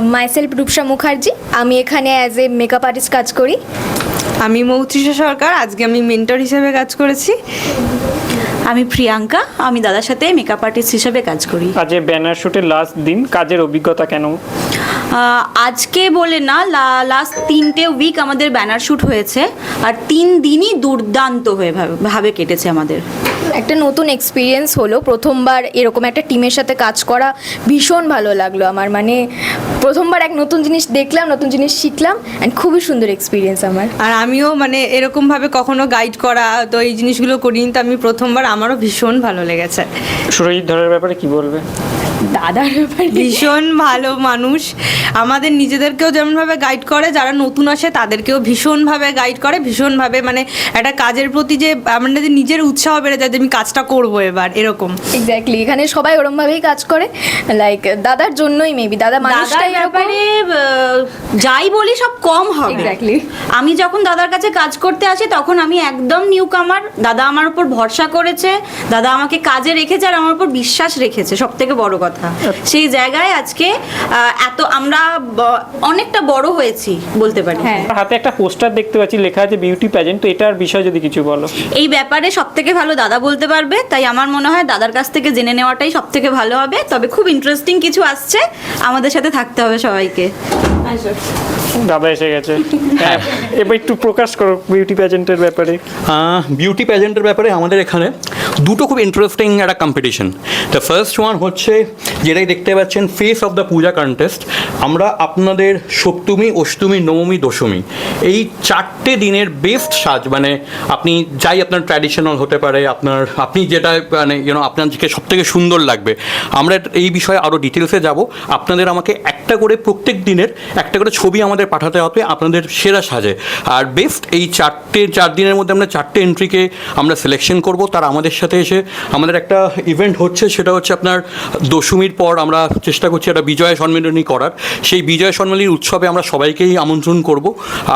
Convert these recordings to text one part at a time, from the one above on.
Myself Rupsa Mukherjee. আমি এখানে as a makeup artist কাজ করি। আমি মৌত্রিষা সরকার আজকে আমি মেন্টর হিসেবে কাজ করেছি। আমি প্রিয়াঙ্কা আমি দাদার সাথে মেকআপ আর্টিস্ট হিসেবে কাজ করি। আজ ব্যানার শুটের লাস্ট দিন কাজের অভিজ্ঞতা কেন? আজকে বলে না লাস্ট তিনটে উইক আমাদের ব্যানার শ্যুট হয়েছে আর তিন দিনই দুর্দান্ত হয়ে ভাবে- ভাবে কেটেছে আমাদের। একটা নতুন এক্সপিরিয়েন্স হলো প্রথমবার এরকম একটা টিমের সাথে কাজ করা ভীষণ ভালো লাগল আমার মানে প্রথমবার এক নতুন জিনিস দেখলাম নতুন জিনিস শিখলাম অ্যান্ড খুবই সুন্দর এক্সপিরিয়েন্স আমার। আর আমিও মানে এরকমভাবে কখনো গাইড করা তো এই জিনিসগুলো করিনি তো আমি প্রথমবার আমারও ভীষণ ভালো লেগেছে। সুরজিৎ ধরের ব্যাপারে কি বলবে? দাদার ব্যাপারে ভীষণ ভালো মানুষ আমাদের নিজেদেরকেও যেমনভাবে গাইড করে যারা নতুন আসে তাদেরকেও ভীষণভাবে গাইড করে ভীষণভাবে মানে একটা কাজের প্রতি যে আমাদের নিজের উৎসাহ বেড়ে যায় যে আমি কাজটা করব এবার এরকম। এক্স্যাক্টলি এখানে সবাই ওরমভাবেই কাজ করে লাইক দাদার জন্যই মেবি দাদা মানুষটাই ব্যাপারে যাই বলি সব কম হবে। Exactly. আমি যখন দাদার কাছে কাজ করতে আসি তখন আমি একদম নিউ কামার দাদা আমার উপর ভরসা করেছে দাদা আমাকে কাজে রেখেছে আর আমার উপর বিশ্বাস রেখেছে সব থেকে বড় কথা। সেই জায়গায় আজকে এত আমরা অনেকটা বড় হয়েছি বলতে পারি। হ্যাঁ। হাতে একটা পোস্টার দেখতে পাচ্ছি লেখা আছে বিউটি প্যাজেন্ট তো এটার বিষয়ে যদি কিছু বলো। এই ব্যাপারে সব থেকে ভালো দাদা বলতে পারবে তাই আমার মনে হয় দাদার কাছ থেকে জেনে নেওয়াটাই সব থেকে ভালো হবে। তবে খুব ইন্টারেস্টিং কিছু আসছে আমাদের সাথে থাকতে হবে সবাইকে। দাদা এসে গেছে। হ্যাঁ এবার একটু প্রকাশ করো বিউটি প্যাজেন্টের ব্যাপারে। বিউটি প্যাজেন্টের ব্যাপারে আমাদের এখানে দুটো খুব ইন্টারেস্টিং একটা কম্পিটিশন দ্য ফার্স্ট ওয়ান হচ্ছে যেটাই দেখতে পাচ্ছেন face of the puja contest আমরা আপনাদের সপ্তমী, অষ্টমী, নবমী, দশমী এই চারটে দিনের বেস্ট সাজ মানে আপনি যাই আপনার ট্র্যাডিশনাল হতে পারে, আপনার, আপনি যেটা মানে ইউনো আপনাদেরকে সব থেকে সুন্দর লাগবে। আমরা এই বিষয়ে আরও ডিটেলসে যাব। আপনাদের আমাকে একটা করে প্রত্যেক দিনের একটা করে ছবি আমাদের পাঠাতে হবে আপনাদের সেরা সাজে। আর বেস্ট এই চারটে, চার দিনের মধ্যে আমরা চারটে এন্ট্রিকে আমরা সিলেকশন করব। তার আমাদের সাথে এসে আমাদের একটা ইভেন্ট হচ্ছে, সেটা হচ্ছে আপনার দশমীর পর আমরা চেষ্টা করছি একটা বিজয় সম্মিলনী করার। সেই বিজয় সম্মিলনীর উৎসবে আমরা সবাইকেই আমন্ত্রণ করব।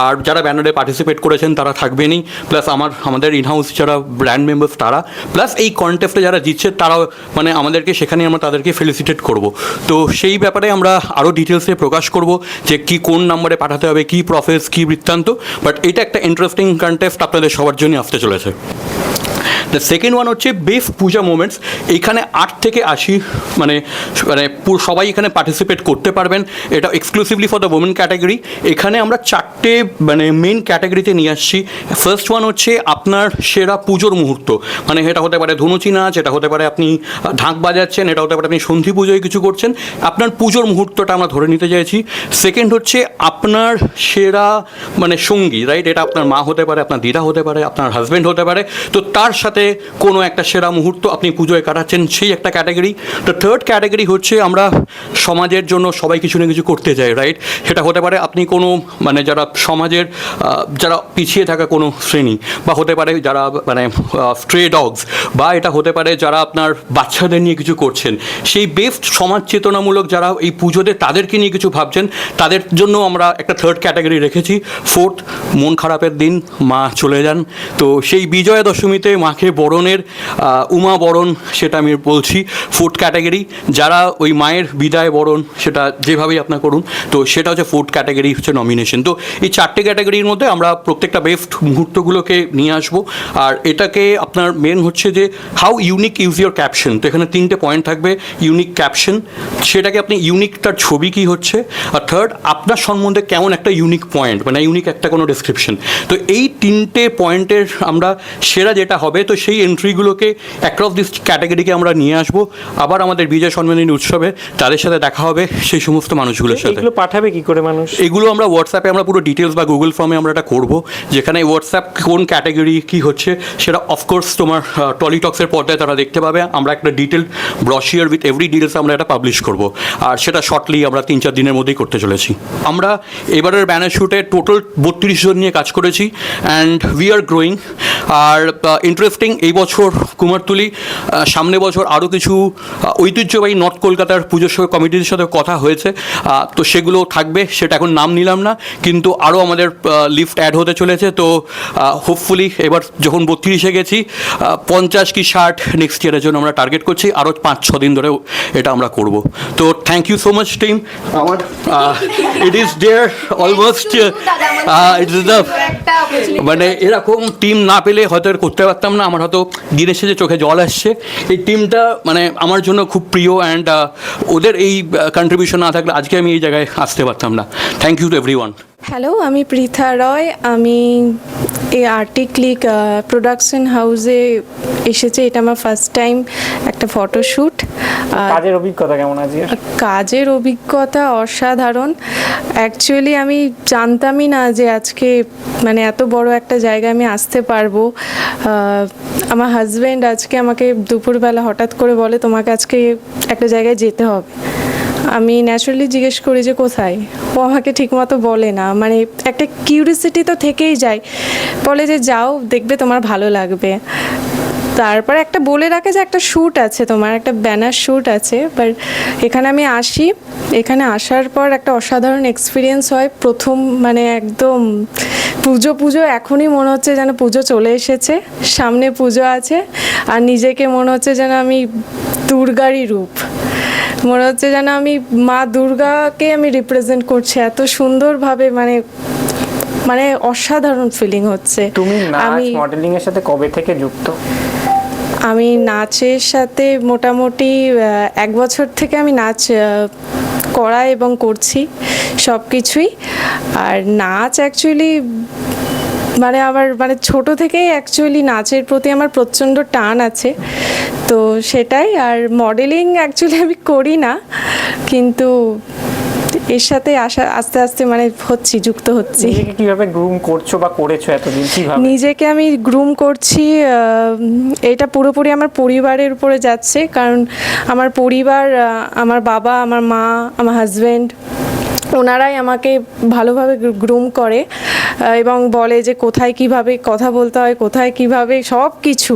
আর যারা ব্যানারে পার্টিসিপেট করেছেন তারা থাকবেনই। প্লাস আমার, আমাদের ইনহাউস যারা ব্র্যান্ড মেম্বার্স তারা। প্লাস এই কন্টেস্টে যারা জিতছে তারাও মানে আমাদেরকে সেখানে আমরা তাদেরকে ফেলিসিটেট করব। তো সেই ব্যাপারে আমরা আরও ডিটেলসে প্রকাশ করব যে কি কোন নাম্বারে পাঠাতে হবে, কি প্রসেস কি বৃত্তান্ত। বাট এটা একটা ইন্টারেস্টিং কন্টেস্ট আপনাদের সবার জন্য আসতে চলেছে। দ্য সেকেন্ড ওয়ান হচ্ছে বেস্ট পূজা মোমেন্টস এইখানে আট থেকে আশি মানে মানে সবাই এখানে পার্টিসিপেট করতে পারবেন। এটা exclusively for the women category এখানে আমরা চারটে মানে মেন ক্যাটাগরিতে নিয়ে আসছি। ফার্স্ট ওয়ান হচ্ছে আপনার সেরা পুজোর মুহূর্ত। মানে এটা হতে পারে ধনুচি নাচ, এটা হতে পারে আপনি ঢাক বাজাচ্ছেন, এটা হতে পারে আপনি সন্ধি পুজোয় কিছু করছেন। আপনার পুজোর মুহূর্তটা আমরা ধরে নিতে চাইছি। সেকেন্ড হচ্ছে আপনার সেরা মানে সঙ্গী রাইট এটা আপনার মা হতে পারে, আপনার দিদা হতে পারে, আপনার হাজব্যান্ড হতে পারে। তো তার সাথে কোনো একটা সেরা মুহূর্ত আপনি পুজোয় কাটাচ্ছেন, সেই একটা ক্যাটাগরি তো থার্ড ক্যাটাগরি হচ্ছে আমরা সমাজের জন্য সবাই কিছু না কিছু করতে চাই রাইট সেটা হতে পারে আপনি কোনো মানে যারা সমাজের যারা পিছিয়ে থাকা কোনো শ্রেণি, বা হতে পারে যারা মানে স্ট্রে ডগস বা এটা হতে পারে যারা আপনার বাচ্চাদের নিয়ে কিছু করছেন। সেই বেস্ট সমাজ চেতনামূলক যারা এই পুজোতে তাদেরকে নিয়ে কিছু ভাবছেন, তাদের জন্য আমরা একটা থার্ড ক্যাটাগরি রেখেছি। ফোর্থ মন খারাপের দিন, মা চলে যান। তো সেই বিজয়া দশমীতে মাকে বরণের উমা বরণ সেটা আমি বলছি ফোর্থ ক্যাটাগরি যারা ওই মায়ের বিদায় বরণ সেটা যেভাবেই আপনার করুন, তো সেটা হচ্ছে ফোর্থ ক্যাটাগরি হচ্ছে নমিনেশন তো এই চারটে ক্যাটাগরির মধ্যে আমরা প্রত্যেকটা বেস্ট মুহূর্তগুলোকে নিয়ে আসব। আর এটাকে আপনার মেন হচ্ছে যে how unique use your caption তো এখানে তিনটে পয়েন্ট থাকবে ইউনিক ক্যাপশন সেটাকে আপনি ইউনিক তার ছবি কি হচ্ছে? আর থার্ড আপনার সম্বন্ধে কেমন একটা ইউনিক পয়েন্ট মানে ইউনিক একটা কোনো ডেসক্রিপশন তো এই তিনটে পয়েন্টের আমরা সেরা যেটা হবে, তো সেই এন্ট্রিগুলোকে অ্যাক্রস দিস ক্যাটাগরিকে আমরা নিয়ে আসব। আবার আমাদের বিজয় সম্মেলনী উৎসবে তাদের সাথে দেখা হবে সেই সমস্ত মানুষগুলোর সাথে। এগুলো পাঠাবে কি করে মানুষ? এগুলো আমরা হোয়াটসঅ্যাপে আমরা পুরো ডিটেলস বা গুগল ফর্মে আমরা এটা করব। যেখানে হোয়াটসঅ্যাপ কোন ক্যাটাগরি কি হচ্ছে সেটা অফকোর্স তোমার টলিটক্সের পর্দায় তারা দেখতে পাবে। আমরা একটা detail brochure with every details আমরা এটা পাবলিশ করব। আর সেটা শর্টলি আমরা তিন চার দিনের মধ্যেই করতে চলেছি। আমরা এবারের ব্যানার শুটে টোটাল বত্রিশ জন নিয়ে কাজ করেছি। অ্যান্ড উই আর গ্রোয়িং আর ইন্টারেস্টিং এক্সাইটিং এই বছর কুমারতুলি সামনে বছর আরও কিছু ঐতিহ্যবাহী নর্থ কলকাতার পুজোর সঙ্গে কমিটির সাথে কথা হয়েছে। তো সেগুলো থাকবে সেটা এখন নাম নিলাম না কিন্তু আরও আমাদের লিফট অ্যাড হতে চলেছে। তো হোপফুলি এবার যখন বত্রিশে গেছি পঞ্চাশ কি ষাট নেক্সট ইয়ারের জন্য আমরা টার্গেট করছি আরও পাঁচ ছ দিন ধরে এটা আমরা করব। তো thank you so much team আমার it is there almost it is the মানে এরকম টিম না পেলে হয়তো করতে পারতাম না। আমার হয়তো দিনের শেষে চোখে জল আসছে। এই টিমটা মানে আমার জন্য খুব প্রিয় অ্যান্ড ওদের এই কন্ট্রিবিউশন না থাকলে আজকে আমি এই জায়গায় আসতে পারতাম না। Thank you to everyone hello আমি পৃথা রয়। আমি এই আর্টি ক্লিক প্রোডাকশন হাউসে এসেছি। এটা আমার ফার্স্ট টাইম একটা ফটোশ্যুট কাজের অভিজ্ঞতা কেমন আছে কাজের অভিজ্ঞতা অসাধারণ। অ্যাকচুয়ালি আমি জানতামই না যে আজকে মানে এত বড় একটা জায়গায় আমি আসতে পারব। আমার হাজব্যান্ড আজকে আমাকে দুপুরবেলা হঠাৎ করে বলে তোমাকে আজকে একটা জায়গায় যেতে হবে। আমি ন্যাচারালি জিজ্ঞেস করি যে কোথায়? ও আমাকে ঠিকমতো বলে না। মানে একটা কিউরিসিটি তো থেকেই যায়। বলে যে, যাও, দেখবে তোমার ভালো লাগবে। তারপর একটা বলে রাখে যে, একটা শ্যুট আছে তোমার, একটা ব্যানার শ্যুট আছে। বাট এখানে আমি আসি। এখানে আসার পর একটা অসাধারণ এক্সপিরিয়েন্স হয়। প্রথম মানে একদম পুজো পুজো, এখনই মনে হচ্ছে যেন পুজো চলে এসেছে। সামনে পুজো আছে। আর নিজেকে মনে হচ্ছে যেন আমি দুর্গারই রূপ। মনে হচ্ছে যেন আমি মা দুর্গাকে আমি রিপ্রেজেন্ট করছি। এত সুন্দরভাবে মানে মানে অসাধারণ ফিলিং হচ্ছে। তুমি আমি মডেলিং এর সাথে কবে থেকে যুক্ত? আমি নাচের সাথে মোটামুটি এক বছর থেকে আমি নাচ করা এবং করছি সব কিছুই আর নাচ অ্যাকচুয়ালি মানে আমার মানে ছোট থেকেই অ্যাকচুয়ালি নাচের প্রতি আমার প্রচণ্ড টান আছে। তো সেটাই আর মডেলিং অ্যাকচুয়ালি আমি করি না কিন্তু এর সাথে আসা আস্তে আস্তে মানে হচ্ছি যুক্ত হচ্ছি। নিজেকে কীভাবে গ্রুম করছ বা করেছ এতদিন? কীভাবে? নিজেকে আমি গ্রুম করছি এটা পুরোপুরি আমার পরিবারের উপরে যাচ্ছে কারণ আমার পরিবার আমার বাবা আমার মা আমার হাজব্যান্ড ওনারাই আমাকে ভালোভাবে গ্রুম করে এবং বলে যে কোথায় কীভাবে কথা বলতে হয় কোথায় কীভাবে সব কিছু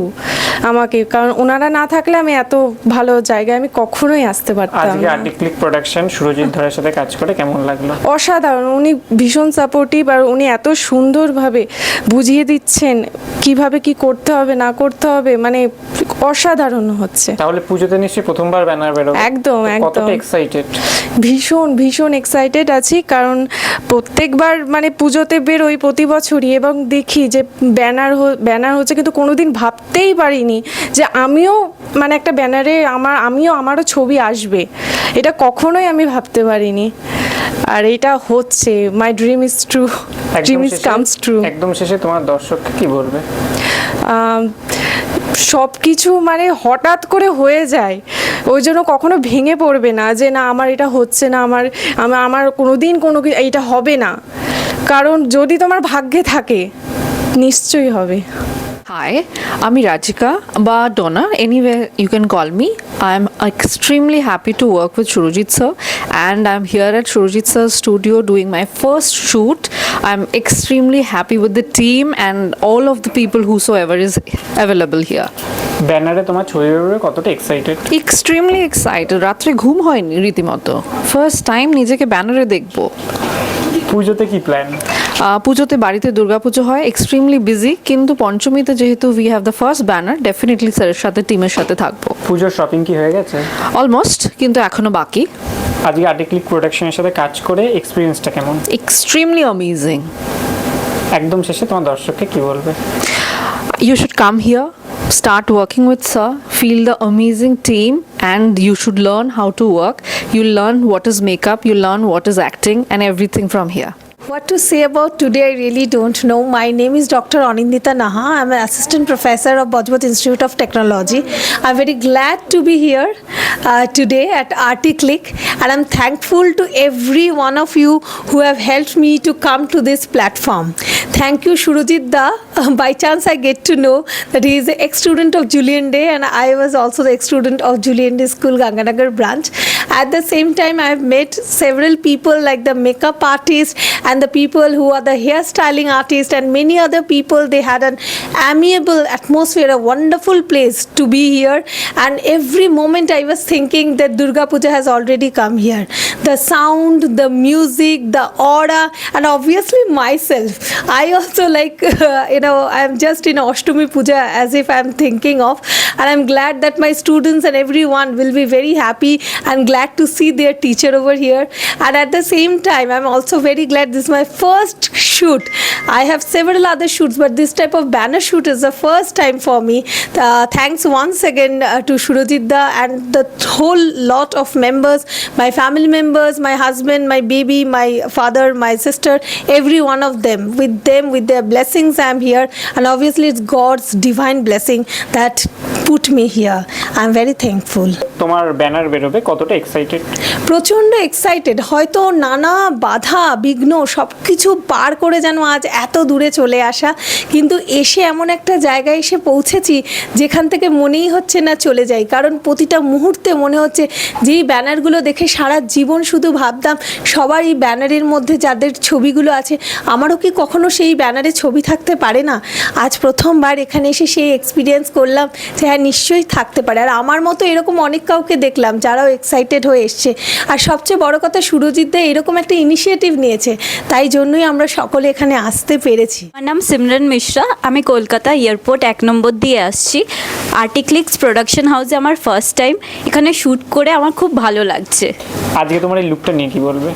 আমাকে কারণ ওনারা না থাকলে আমি এত ভালো জায়গায় আমি কখনোই আসতে পারতাম আজকে না। আর্টি ক্লিক প্রোডাকশন সুরজিৎ ধরের সাথে কাজ করে কেমন লাগল? অসাধারণ উনি ভীষণ সাপোর্টিভ আর উনি এত সুন্দরভাবে বুঝিয়ে দিচ্ছেন কীভাবে কি করতে হবে না করতে হবে মানে অসাধারণ হচ্ছে। তাহলে পুজোতে নিশ্চয়ই প্রথমবার ব্যানার বেরোবে। একদম, একদম। এক্সাইটেড ভীষণ ভীষণ এক্সাইটেড আছি কারণ প্রত্যেকবার মানে পুজোতে বেরোই প্রতি বছরই এবং দেখি যে ব্যানার ব্যানার হচ্ছে কিন্তু কোনোদিন ভাবতেই পারিনি যে আমিও মানে একটা ব্যানারে আমার আমিও আমারও ছবি আসবে। এটা কখনোই আমি ভাবতে পারিনি। আর এটা হচ্ছে my dream is true dream is comes true একদম শেষে তোমার দর্শককে কি বলবে? সব কিছু মানে হঠাৎ করে হয়ে যায়। ওই জন্য কখনো ভেঙে পড়বে না যে না, আমার এটা হচ্ছে না, আমার আমার কোনো দিন কোনো এটা হবে না। কারণ যদি তোমার ভাগ্যে থাকে, নিশ্চয়ই হবে। Hi, I'm Rajika বা Donna. Anywhere you can call me. I'm extremely happy to work with Shurujit sir, and I'm here at Shurujit sir's studio doing my first shoot. I'm extremely happy with the team and all of the people whosoever is available here. ব্যানারে তোমার ছবি বেরোবে কতটা excited extremely excited রাত্রে ঘুম হয়নি রীতিমতো first time নিজেকে ব্যানারে দেখব পুজোতে কি প্ল্যান পুজোতে বাড়িতে দুর্গাপুজো হয় এক্সট্রিমলি বিজি কিন্তু পঞ্চমীতে যেহেতু we have the first banner definitely স্যারের সাথে টিমের সাথে থাকব। পুজোর শপিং কি হয়ে গেছে? অলমোস্ট কিন্তু এখনও বাকি। আজকে আর্টি ক্লিক প্রোডাকশনের সাথে কাজ করে এক্সপিরিয়েন্সটা কেমন? এক্সট্রিমলি অ্যামেজিং একদম শেষে তোমার দর্শককে কি বলবে? You should come here start working with sir feel the amazing team and you should learn how to work. You learn what is makeup you learn what is acting and everything from here What to say about today, I really don't know. My name is Dr. Anindita Naha. I'm an assistant professor of Bajpat Institute of Technology. I'm very glad to be here uh, today at ArtiClick, and I'm thankful to every one of you who have helped me to come to this platform. Thank you, Shurujit Da. By chance, I get to know that he is the ex-student of Julian Day, and I was also the ex-student of Julian Day School, Ganganagar branch. At the same time, I have met several people like the makeup artist and and the people who are the hairstyling artists and many other people they had an amiable atmosphere a wonderful place to be here. And every moment i was thinking that durga puja has already come here. The sound the music the aura and obviously myself. I also like you know i'm just in ashtami puja as if i'm thinking of. And i'm glad that my students and everyone will be very happy and glad to see their teacher over here. And at the same time i'm also very glad this is my first shoot i have several other shoots but this type of banner shoot is the first time for me uh, thanks once again uh, to Shurajit da and the whole lot of members my family members my husband my baby my father my sister every one of them with them with their blessings i'm here and obviously it's god's divine blessing that put me here i'm very thankful তোমার banner বেরোবে কতটা excited প্রচণ্ড excited হয়তো নানা বাধা বিঘ্ন সব কিছু পার করে যেন আজ এত দূরে চলে আসা। কিন্তু এসে এমন একটা জায়গায় এসে পৌঁছেছি যেখান থেকে মনেই হচ্ছে না চলে যাই। কারণ প্রতিটা মুহূর্তে মনে হচ্ছে যেই ব্যানারগুলো দেখে সারা জীবন শুধু ভাবতাম, সবার এই ব্যানারের মধ্যে যাদের ছবিগুলো আছে, আমারও কি কখনো সেই ব্যানারে ছবি থাকতে পারে না? আজ প্রথমবার এখানে এসে সেই এক্সপিরিয়েন্স করলাম যে হ্যাঁ নিশ্চয়ই থাকতে পারে। আর আমার মতো এরকম অনেক কাউকে দেখলাম যারাও এক্সাইটেড হয়ে এসছে। আর সবচেয়ে বড় কথা, সুরজিৎ দা এরকম একটা ইনিশিয়েটিভ নিয়েছে। তাই জন্যই আমরা সকলে এখানে আসতে পেরেছি। আমার নাম সিমরন মিশ্রা আমি কলকাতা এয়ারপোর্ট এক নম্বর দিয়ে আসছি। আর্টিক্লিক্স প্রোডাকশন হাউসে আমার ফার্স্ট টাইম এখানে শ্যুট করে আমার খুব ভালো লাগছে। আজকে তোমার এই লুকটা নিয়ে কি বলবে?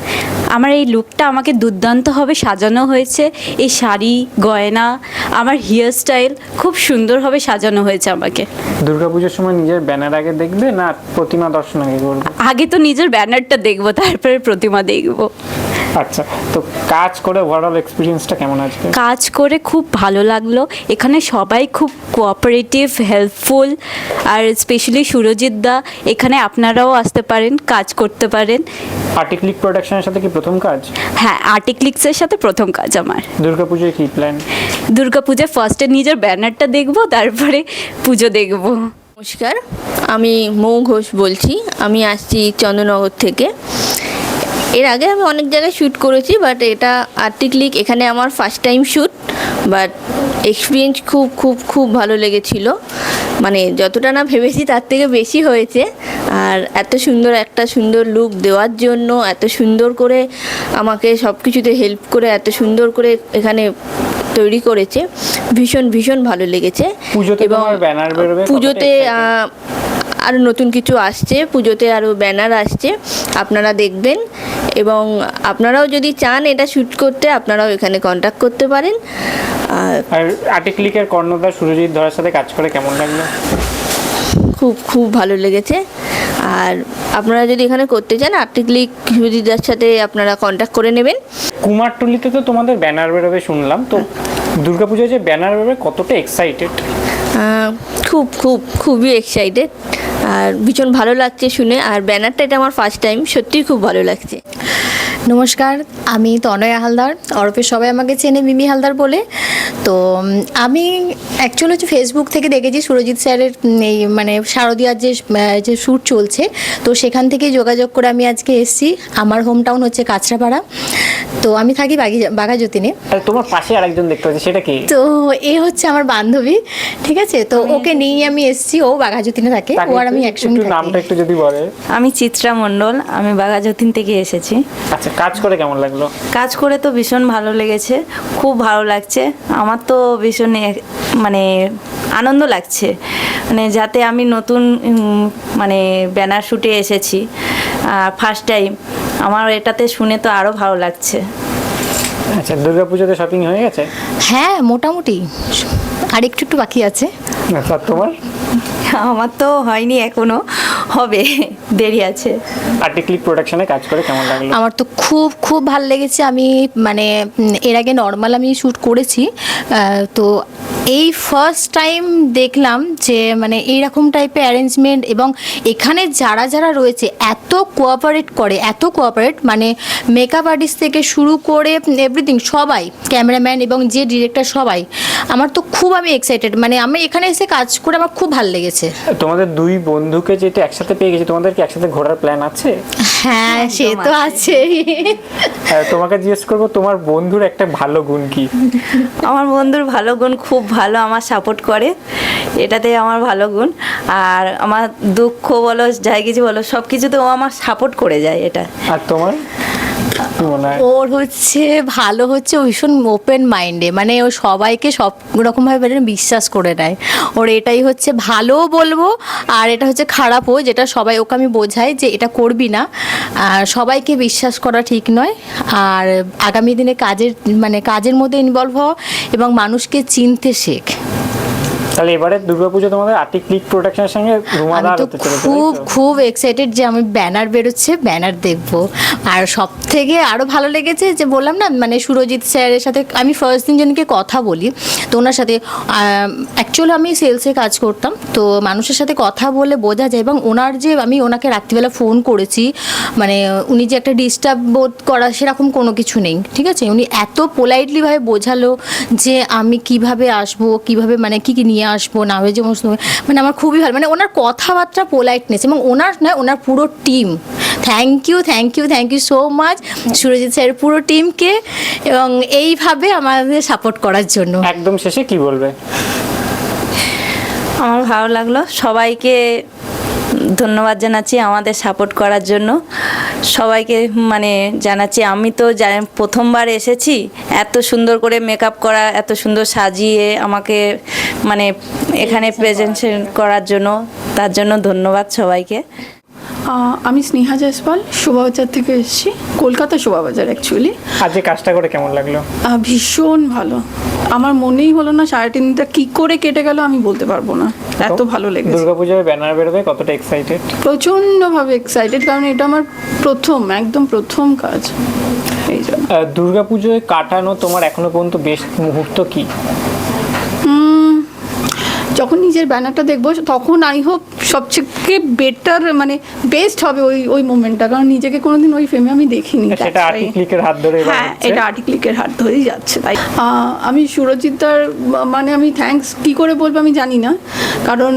আমার এই লুকটা আমাকে দুর্দান্তভাবে সাজানো হয়েছে। এই শাড়ি গয়না আমার হেয়ার স্টাইল খুব সুন্দরভাবে সাজানো হয়েছে আমাকে। দুর্গাপুজোর সময় নিজের ব্যানার আগে দেখবে না প্রতিমা দর্শন আগে করবে? আগে তো নিজের ব্যানারটা দেখব তারপরে প্রতিমা দেখব। আচ্ছা তো কাজ করে ওভারঅল এক্সপিরিয়েন্সটা কেমন আজকে? কাজ করে খুব ভালো লাগল। এখানে সবাই খুব কোঅপারেটিভ হেল্পফুল আর স্পেশালি সুরজিৎ দা এখানে আপনারাও আসতে পারেন কাজ করতে পারেন। আর্টিক্লিক প্রোডাকশনের সাথে কি প্রথম কাজ? হ্যাঁ আর্টিক্লিক্সের সাথে প্রথম কাজ আমার। দুর্গাপুজোয় কি প্ল্যান দুর্গাপূজায় ফার্স্টে নিজের ব্যানারটা দেখব তারপরে পুজো দেখব। নমস্কার আমি মৌ ঘোষ বলছি। আমি আসছি চন্দ্রনগর থেকে। এর আগে আমি অনেক জায়গায় শ্যুট করেছি বাট এটা আর্টিক্লিক এখানে আমার first time shoot but experience খুব খুব খুব ভালো লেগেছিল। মানে যতটা না ভেবেছি তার থেকে বেশি হয়েছে আর এত সুন্দর একটা সুন্দর লুক দেওয়ার জন্য এত সুন্দর করে আমাকে সব কিছুতে হেল্প করে এত সুন্দর করে এখানে তৈরি করেছে ভীষণ ভীষণ ভালো লেগেছে। কতটা পুজোতে আরও নতুন কিছু আসছে পুজোতে আরও ব্যানার আসছে আপনারা দেখবেন। এবং আপনারাও যদি চান এটা শ্যুট করতে আপনারাও এখানে কন্ট্যাক্ট করতে পারেন। আর আর আর্টিক্লিকের কর্ণধার সুরজিৎ ধরার সাথে কাজ করে কেমন লাগল? খুব খুব ভালো লেগেছে। আর আপনারা যদি এখানে করতে চান আর্টিক্লিক সুজিদার সাথে আপনারা কন্ট্যাক্ট করে নেবেন। কুমারটুলিতে তো তোমাদের ব্যানার বেরোবে শুনলাম। তো দুর্গাপুজোয় যে ব্যানার বেরোবে কতটা এক্সাইটেড খুব খুব, খুবই এক্সাইটেড আর ভীষণ ভালো লাগছে শুনে আর ব্যানারটা এটা আমার ফার্স্ট টাইম সত্যিই খুব ভালো লাগছে। নমস্কার, আমি তনয়া হালদার অরফে সবাই আমাকে চেনে মিমি হালদার বলে। তো আমি অ্যাকচুয়ালি হচ্ছে ফেসবুক থেকে দেখেছি সুরজিৎ স্যারের এই মানে শারদীয়ার যে যে শ্যুট চলছে তো সেখান থেকেই যোগাযোগ করে আমি আজকে এসেছি। আমার হোম টাউন হচ্ছে কাঁচরাপাড়া। তো আমি থাকি বাগি বাঘাযতীনে। তোমার পাশে আরেকজন দেখতে পাচ্ছি সেটা কি? তো এ হচ্ছে আমার বান্ধবী ঠিক আছে? তো ওকে নিয়েই আমি এসেছি ও বাঘাযতীনে থাকে ও আর আমি একসঙ্গে একটু নামটা একটু যদি বলে। আমি চিত্রা মণ্ডল আমি বাঘাযতীন থেকে এসেছি। আচ্ছা কাজ করে কেমন লাগল? কাজ করে তো ভীষণ ভালো লেগেছে খুব ভালো লাগছে। আমার তো ভীষণ মানে আনন্দ লাগছে। মানে যাতে আমি নতুন মানে ব্যানার শুটে এসেছি ফার্স্ট টাইম আমার এটাতে শুনে তো আরও ভালো লাগছে। আচ্ছা দুর্গাপুজোতে শপিং হয়ে গেছে? হ্যাঁ মোটামুটি। আর একটু একটু বাকি আছে। আচ্ছা তোমার? আমার তো হয়নি এখনও। হবে দেরি আছে। আর্টিক্লিক প্রোডাকশনে কাজ করে কেমন লাগল? আমার তো খুব খুব ভালো লেগেছে। আমি মানে এর আগে নর্মাল আমি শ্যুট করেছি। তো এই ফার্স্ট টাইম দেখলাম যে মানে এইরকম টাইপের অ্যারেঞ্জমেন্ট এবং এখানে যারা যারা রয়েছে এত কোঅপারেট করে এত কোঅপারেট মানে মেকআপ আর্টিস্ট থেকে শুরু করে এভরিথিং সবাই ক্যামেরাম্যান এবং যে ডিরেক্টর সবাই আমার তো খুব আমি এক্সাইটেড মানে আমি এখানে এসে কাজ করে আমার খুব ভালো লেগেছে। তোমাদের দুই বন্ধুকে যেটা একসাথে পেয়ে গেছে তোমাদের কি একসাথে ঘোরার প্ল্যান আছে? হ্যাঁ সে তো আছে। হ্যাঁ, তোমাকে জিজ্ঞেস করব তোমার বন্ধুর একটা ভালো গুণ কি? আমার বন্ধুর ভালো গুণ খুব ভালো আমার সাপোর্ট করে। এটাতে আমার ভালো গুণ। আর আমার দুঃখ বলো, যাই কিছু বলো সব কিছুতে ও আমার সাপোর্ট করে যায় এটা। আর তোমার? ওর হচ্ছে, ভালো হচ্ছে ভীষণ ওপেন মাইন্ডে মানে ও সবাইকে সব রকমভাবে বিশ্বাস করে নেয়। ওর এটাই হচ্ছে ভালোও বলব, আর এটা হচ্ছে খারাপও যেটা সবাই, ওকে আমি বোঝাই যে এটা করবি না। সবাইকে বিশ্বাস করা ঠিক নয়। আর আগামী দিনে কাজের মানে কাজের মধ্যে ইনভলভ হওয়া এবং মানুষকে চিনতে শেখ। তাহলে এবারে দুর্গাপুজো তোমাদের আর্টিক ক্লিক প্রোডাকশনের সঙ্গে রুমাদার হতে চলেছে খুব খুব এক্সাইটেড যে আমি ব্যানার বেরোচ্ছে ব্যানার দেখব। আর সব থেকে আরও ভালো লেগেছে যে বললাম না মানে সুরজিৎ স্যারের সাথে আমি ফার্স্ট দিন যেদিনকে কথা বলি তো ওনার সাথে অ্যাকচুয়ালি আমি সেলসে কাজ করতাম তো মানুষের সাথে কথা বলে বোঝা যায় এবং ওনার যে আমি ওনাকে রাত্রিবেলা ফোন করেছি মানে উনি যে একটা ডিস্টার্ব বোধ করা সেরকম কোনো কিছু নেই ঠিক আছে? উনি এত পোলাইটলিভাবে বোঝালো যে আমি কীভাবে আসব কীভাবে মানে কি কি নিয়ে আসব না হয়ে যে মানে আমার খুবই ভালো মানে ওনার কথাবার্তা পোলাইটনেস এবং ওনার নয় ওনার পুরো team thank you thank you thank you so much Surajit স্যারের পুরো টিমকে এবং এইভাবে আমাদের সাপোর্ট করার জন্য। একদম শেষে কি বলবে? আমার ভালো লাগল। সবাইকে ধন্যবাদ জানাচ্ছি আমাদের সাপোর্ট করার জন্য। সবাইকে মানে জানাচ্ছি আমি তো প্রথমবার এসেছি এত সুন্দর করে মেকআপ করা এত সুন্দর সাজিয়ে আমাকে মানে এখানে প্রেজেন্টেশন করার জন্য তার জন্য ধন্যবাদ সবাইকে। আমি স্নেহা জয়সওয়াল শোভাবাজার থেকে এসেছি। কলকাতা শোভাবাজার অ্যাকচুয়ালি আজকে কাজটা করে কেমন লাগল? ভীষণ ভালো। আমার মনেই হলো না সাড়ে তিনটা কী করে কেটে গেল আমি বলতে পারব না। এত ভালো লেগেছে। দুর্গাপুজোয় ব্যানার বেরোবে কতটা এক্সাইটেড প্রচণ্ডভাবে এক্সাইটেড কারণ এটা আমার প্রথম একদম প্রথম কাজ। এই জন্য। দুর্গাপুজোয় কাটানো তোমার এখনও পর্যন্ত বেস্ট মুহূর্ত কি? যখন নিজের ব্যানারটা দেখব তখন আই হোপ সবচেয়ে বেটার মানে বেস্ট হবে ওই ওই মোমেন্টটা কারণ নিজেকে কোনোদিন ওই ফেমে আমি দেখিনি সেটা হাত ধরে হ্যাঁ। এটা আর্টিক্লিকের হাত ধরেই যাচ্ছে তাই। আমি সুরজিৎদার মানে আমি থ্যাঙ্কস কি করে বলব আমি জানি না। কারণ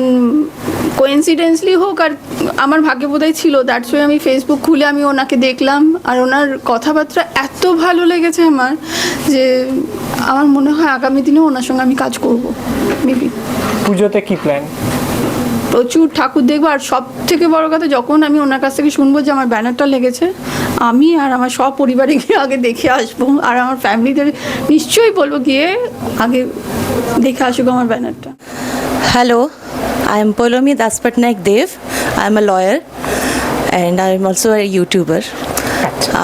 কোয়েন্সিডেন্সলি হোক আর আমার ভাগ্যে বোধহয় ছিল দ্যাটস ওয়ে আমি ফেসবুক খুলে আমি ওনাকে দেখলাম আর ওনার কথাবার্তা এত ভালো লেগেছে আমার যে আমার মনে হয় আগামী দিনে ওনার সঙ্গে আমি কাজ করব মেবি পুজোতে কি প্ল্যান প্রচুর ঠাকুর দেখব আর সব থেকে বড় কথা যখন আমি ওনার কাছ থেকে শুনব যে আমার ব্যানারটা লেগেছে আমি আর আমার সব পরিবারে গিয়ে আগে দেখে আসব আর আমার ফ্যামিলিদের নিশ্চয়ই বলব গিয়ে আগে দেখে আসুক আমার ব্যানারটা। Hello, I am Polomi Daspatnaik Dev. I am a lawyer and I am also a YouTuber.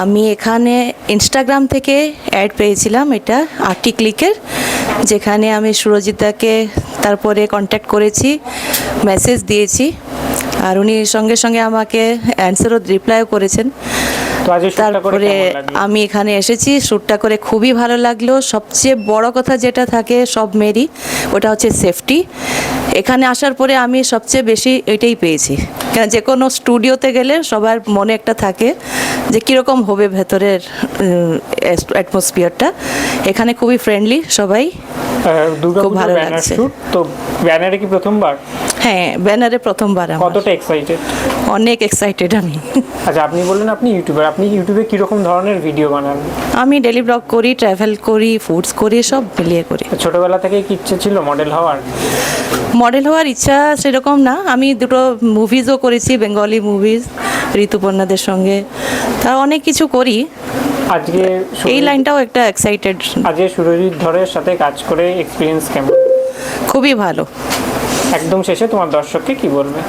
আমি এখানে ইনস্টাগ্রাম থেকে অ্যাড পেয়েছিলাম এটা আর্টি ক্লিকের যেখানে আমি সুরজিতাকে তারপরে কন্ট্যাক্ট করেছি মেসেজ দিয়েছি, আর উনি সঙ্গে সঙ্গে আমাকে অ্যান্সারও রিপ্লাইও করেছেন তারপরে আমি এখানে এসেছি শ্যুটটা করে খুবই ভালো লাগল। সবচেয়ে বড় কথা যেটা থাকে সব মেরি ওটা হচ্ছে সেফটি এখানে আসার পরে আমি সবচেয়ে বেশি এটাই পেয়েছি। যে কোনো স্টুডিওতে গেলে সবার মনে একটা থাকে যে কীরকম হবে ভেতরের অ্যাটমসফিয়ারটা এখানে খুবই ফ্রেন্ডলি সবাই। দুর্গাপুজোর ভালো ব্যানার লাগছে। তো ব্যানারে কি প্রথমবার? হ্যাঁ ব্যানারে প্রথমবার কতটা এক্সাইটেড অনেক এক্সাইটেড আমি। আচ্ছা আপনি বললেন আপনি ইউটিউবার আপনি ইউটিউবে কীরকম ধরনের ভিডিও বানান? আমি ডেলি ব্লগ করি ট্রাভেল করি ফুডস করি সব মিলিয়ে করি। ছোটবেলা থেকে কি ইচ্ছে ছিল মডেল হওয়ার? মডেল হওয়ার ইচ্ছা সেরকম না। আমি দুটো মুভিজও করেছি বেঙ্গলি মুভিজ ঋতুপর্ণাদের সঙ্গে। তা অনেক কিছু করি। আজকে এই লাইনটাও একটা এক্সাইটেড আজকে সুরজিৎ ধরের সাথে কাজ করে এক্সপিরিয়েন্স কেমন? খুবই ভালো। একদম শেষে তোমার দর্শককে কি বলবে?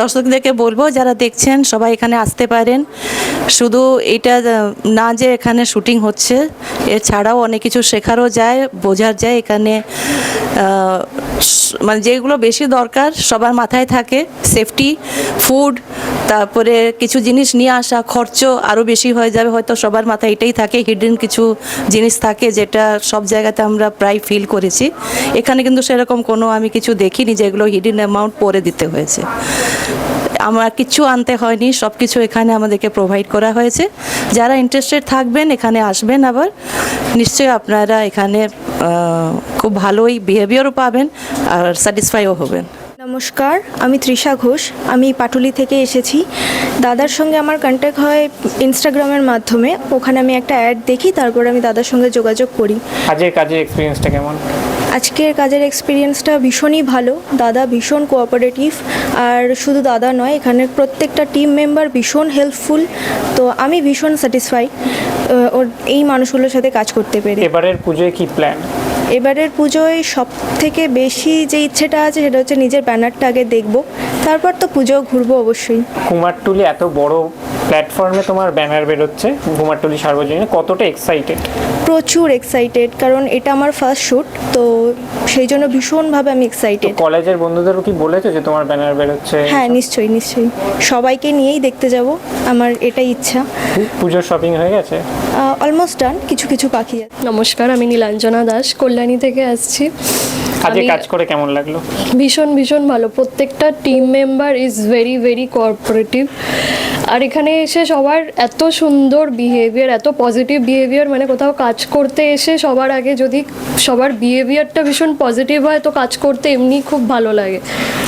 দর্শকদেরকে বলব যারা দেখছেন সবাই এখানে আসতে পারেন। শুধু এটা না যে এখানে শুটিং হচ্ছে, এছাড়াও অনেক কিছু শেখারও যায়, বোঝার যায় এখানে মানে যেগুলো বেশি দরকার সবার মাথায় থাকে, সেফটি, ফুড, তারপরে কিছু জিনিস নিয়ে আসা, খরচ আরও বেশি হয়ে যাবে, হয়তো সবার মাথায় এটাই থাকে হিডেন কিছু জিনিস থাকে যেটা সব জায়গাতে আমরা প্রায় ফিল করেছি। এখানে কিন্তু সেরকম কোনো আমি কিছু দেখিনি যেগুলো হিডেন অ্যামাউন্ট পরে দিতে হয়েছে। আমার কিছু আনতে হয়নি সব কিছু এখানে আমাদেরকে প্রোভাইড করা হয়েছে। যারা ইন্টারেস্টেড থাকবেন, এখানে আসবেন আবার। নিশ্চয়ই আপনারা এখানে খুব ভালোই বিহেভিয়ারও পাবেন আর স্যাটিসফাইও হবেন। নমস্কার আমি তৃষা ঘোষ। আমি পাটুলি থেকে এসেছি। দাদার সঙ্গে আমার কন্ট্যাক্ট হয় ইনস্টাগ্রামের মাধ্যমে। ওখানে আমি একটা অ্যাড দেখি তারপর আমি দাদার সঙ্গে যোগাযোগ করি। আজকের কাজের এক্সপিরিয়েন্সটা কেমন? আজকের কাজের এক্সপিরিয়েন্সটা ভীষণই ভালো। দাদা ভীষণ কোঅপারেটিভ আর শুধু দাদা নয় এখানে প্রত্যেকটা টিম মেম্বার ভীষণ হেল্পফুল তো আমি ভীষণ স্যাটিসফাই ওর এই মানুষগুলোর সাথে কাজ করতে পেরে। এবারের পুজোয় কি প্ল্যান এবারের পুজোয় সব থেকে বেশি যে ইচ্ছেটা আছে সেটা হচ্ছে নিজের ব্যানারটা আগে দেখব, তারপর তো পুজো ঘুরবো অবশ্যই। কুমারটুলি এত বড় প্ল্যাটফর্মে তোমার ব্যানার বেরোচ্ছে কুমারটুলি সার্বজনীন কতটা এক্সাইটেড প্রচুর এক্সাইটেড কারণ এটা আমার ফার্স্ট শ্যুট তো সেই জন্য ভীষণভাবে আমি এক্সাইটেড কলেজের বন্ধুদেরও কি বলেছ যে তোমার ব্যানার বেরোচ্ছে? হ্যাঁ নিশ্চয়ই নিশ্চয়ই। সবাইকে নিয়েই দেখতে যাব আমার এটাই ইচ্ছা। পুজোর শপিং হয়ে গেছে? অলমোস্ট ডান কিছু কিছু বাকি আছে। নমস্কার আমি নীলাঞ্জনা দাস কল্যাণী থেকে আসছি। আজকে আমি- কাজ করে কেমন লাগল? ভীষণ ভীষণ ভালো। প্রত্যেকটা team member is very very cooperative আর এখানে এসে সবার এত সুন্দর বিহেভিয়ার এত পজিটিভ বিহেভিয়ার মানে কোথাও কাজ করতে এসে সবার আগে যদি সবার বিহেভিয়ারটা ভীষণ পজিটিভ হয় তো কাজ করতে এমনি খুব ভালো লাগে।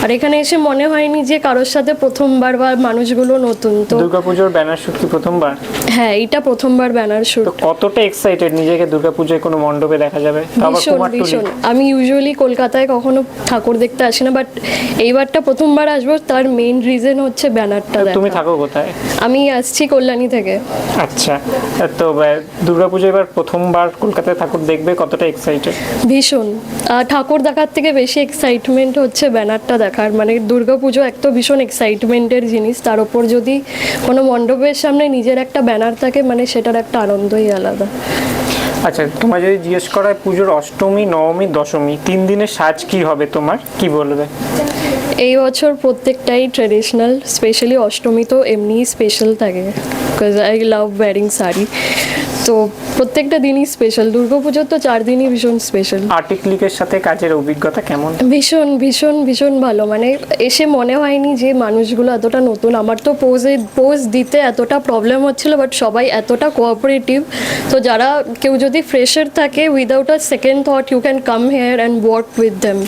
আর এখানে এসে মনে হয়নি যে কারোর সাথে প্রথমবার বা মানুষগুলো নতুন তো দুর্গাপুজোর ব্যানার শুট কি প্রথমবার? হ্যাঁ এটা প্রথমবার ব্যানার শুট কতটা এক্সাইটেড নিজেকে দুর্গাপুজোয় কোনো মণ্ডপে দেখা যাবে? ভীষণ ভীষণ। আমি ইউজুয়ালি কলকাতায় কখনো ঠাকুর দেখতে আসি না বাট এইবারটা প্রথমবার আসব তার মেইন রিজন হচ্ছে ব্যানারটা তুমি থাকো কোথায়? আমি আসছি কল্যাণী থেকে। আচ্ছা তো দুর্গাপুজো এবার প্রথমবার কলকাতায় ঠাকুর দেখবে কতটা এক্সাইটেড ভীষণ। ঠাকুর দেখার থেকে বেশি এক্সাইটমেন্ট হচ্ছে ব্যানারটা দেখার মানে দুর্গাপুজো এক তো ভীষণ এক্সাইটমেন্টের জিনিস তার উপর যদি কোনো মণ্ডপের সামনে নিজের একটা ব্যানার থাকে মানে সেটার একটা আনন্দই আলাদা। আচ্ছা তোমার যদি জিজ্ঞেস করা হয় পুজোর অষ্টমী নবমী দশমী তিন দিনের সাজ কি হবে তোমার? কি বলবে? এই বছর প্রত্যেকটাই ট্রেডিশনাল স্পেশালি অষ্টমী তো এমনি স্পেশাল থাকে। Because I love wearing sari তো প্রত্যেকটা দিনই স্পেশাল দুর্গাপুজোর তো চার দিনই ভীষণ স্পেশাল আর্টিক আর্টিক্লিকের সাথে কাজের অভিজ্ঞতা কেমন? ভীষণ ভীষণ ভীষণ ভালো। মানে এসে মনে হয়নি যে মানুষগুলো এতটা নতুন। আমার তো পোজে পোজ দিতে এতটা প্রবলেম হচ্ছিল বাট সবাই এতটা কোঅপারেটিভ তো যারা কেউ যদি ফ্রেশার থাকে without a second thought you can come here and work with them